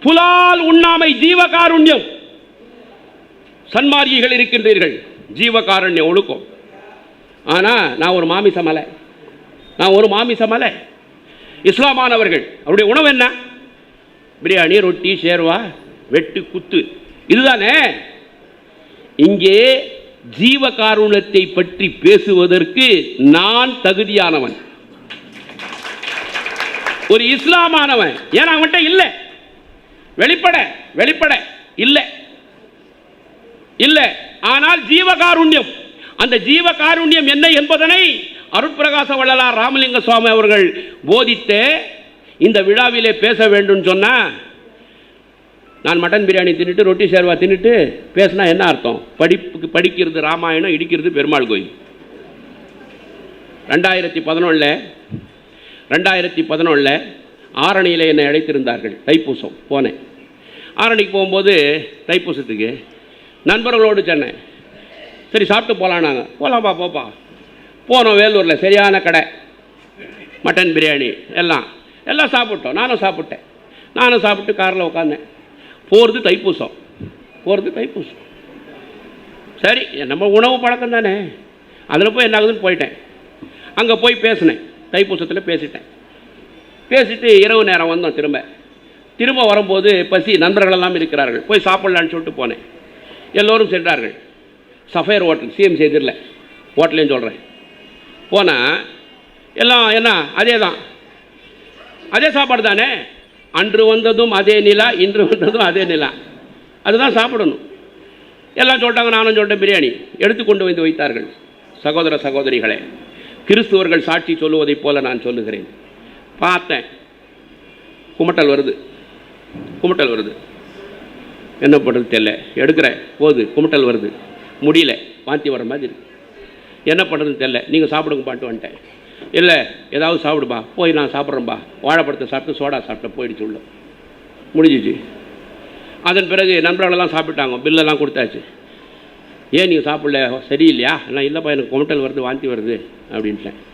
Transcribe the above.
புலால் உண்ணாமை ஜீவகாருண்யம். சன்மார்கிகள் இருக்கின்றீர்கள். ஜீவகாருண்யம் ஒழுக்கம். ஆனா நான் ஒரு மாமிச மலை. நான் ஒரு மாமிச மலை. இஸ்லாமானவர்கள் அவருடைய உணவு என்ன? பிரியாணி ரொட்டி சேர்வா வெட்டு குத்து. இதுதானே? இங்கே ஜீவகாருணத்தை பற்றி பேசுவதற்கு நான் தகுதியானவன். ஒரு இஸ்லாமானவன். ஏன்னா அவன்கிட்ட இல்லை? வெளிப்பட வெளிப்பட. இல்லை. இல்லை. ஆனால் ஜீவகாருண்யம். அந்த ஜீவகாருண்யம் என்ன என்பதனை அருட்பிரகாச வள்ளலார் ராமலிங்க சுவாமி அவர்கள் போதித்து இந்த விழாவிலே பேச வேண்டும் சொன்ன நான் மட்டன் பிரியாணி தின்னுட்டு ரொட்டி சேர்வா தின்னுட்டு பேசினா என்ன அர்த்தம்? படிப்புக்கு படிக்கிறது ராமாயணம் இடிக்கிறது பெருமாள் கோயில். ரெண்டாயிரத்தி பதினொன்றில் ரெண்டாயிரத்தி பதினொன்றில் ஆரணியில் என்னை அழைத்திருந்தார்கள் தைப்பூசம் போனேன். ஆரணிக்கு போகும்போது தைப்பூசத்துக்கு நண்பர்களோடு சென்னேன். சரி சாப்பிட்டு போகலாம் நாங்கள் போகலாம்ப்பா போப்பா. போனோம் வேலூரில் சரியான கடை. மட்டன் பிரியாணி எல்லாம். எல்லாம் சாப்பிட்டோம். நானும் சாப்பிட்டேன். நானும் சாப்பிட்டு காரில் உட்காந்தேன் போகிறது தைப்பூசம். போகிறது தைப்பூசம். சரி நம்ம உணவு பழக்கம் தானே. அதில் போய் என்ன ஆகுதுன்னு போயிட்டேன். அங்கே போய் பேசினேன். தைப்பூசத்தில் பேசிட்டேன். பேசிட்டு இரவு நேரம் வந்தோம் திரும்ப. திரும்ப வரும்போது பசி நண்பர்கள் எல்லாம் இருக்கிறார்கள். போய் சாப்பிட்லான்னு சொல்லிட்டு போனேன். எல்லோரும் சென்றார்கள். சஃபயர் ஹோட்டல் சிஎம் எதிரில். ஹோட்டலையும் சொல்கிறேன் போனால் எல்லாம் என்ன அதே தான் அதே சாப்பாடு தானே? அன்று வந்ததும் அதே நிலா இன்று வந்ததும் அதே நிலா. அதுதான் சாப்பிடணும். எல்லாம் சொல்லிட்டாங்க நானும் சொல்லிட்டேன் பிரியாணி. எடுத்து கொண்டு வந்து வைத்தார்கள். சகோதர சகோதரிகளே கிறிஸ்துவர்கள் சாட்சி சொல்லுவதைப் போல நான் சொல்லுகிறேன். பார்த்தேன். குமட்டல் வருது. குமட்டல் வருது. என்ன பண்ணுறது தெரியல. எடுக்கிறேன். போகுது. குமட்டல் வருது. முடியல. வாந்தி வர மாதிரி இருக்குது என்ன பண்ணுறதுன்னு தெரில நீங்கள் சாப்பிடுங்க பாட்டு வந்துட்டேன். இல்லை ஏதாவது சாப்பிடுப்பா. போய் நான் சாப்பிட்றேன்பா. வாழைப்பழத்தை சாப்பிட்டு சோடா சாப்பிட்டேன் போயிடுச்சு உள்ள. முடிஞ்சிச்சு. அதன் பிறகு நண்பர்களெல்லாம் சாப்பிட்டாங்க. பில்லெல்லாம் கொடுத்தாச்சு. ஏன் நீங்கள் சாப்பிடல? சரியில்லையா? நான் இல்லைப்பா எனக்கு குமட்டல் வருது வாந்தி வருது அப்படின்ட்டேன்.